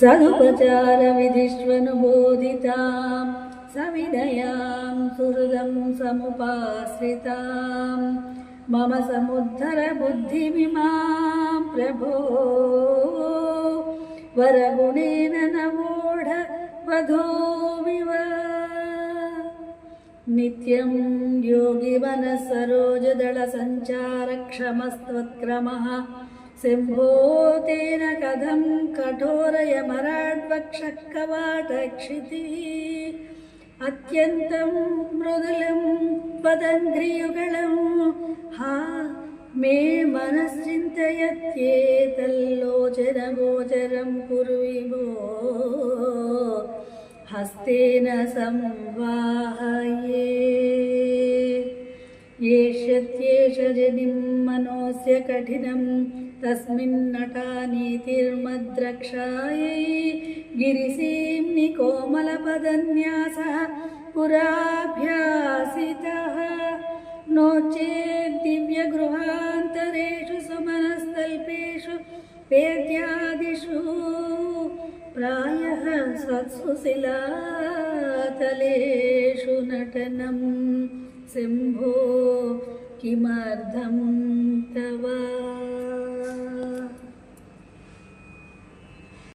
सदुपचारविधिष्वनुबोधितां सविनयां सुहृदं समुपाश्रितां मम समुद्धर बुद्धिमिमां प्रभो वरगुणेन नवोढ वधूमिव नित्यं योगिवनः శంభో తేన కథం కఠోరయ మరాడ్వక్షక్కవాటక్షితి అత్యంతం మృదులం పదంగ్రియుగళం హా మే మనశ్చింతయత్యేతల్లోచనగోచరం కురువిభో హస్తేన సంవాహయే येष्यत्येष जनिं मनोऽस्य कठिनं तस्मिन्नटानीतिर्मद्रक्षायै गिरिसीम्नि कोमलपदन्यासः पुराभ्यासितः नो चेत् दिव्यगृहान्तरेषु सुमनस्तल्पेषु वेद्यादिषु प्रायः स्वत्सुशिलातलेषु नटनं सिंहो किमर्थं तव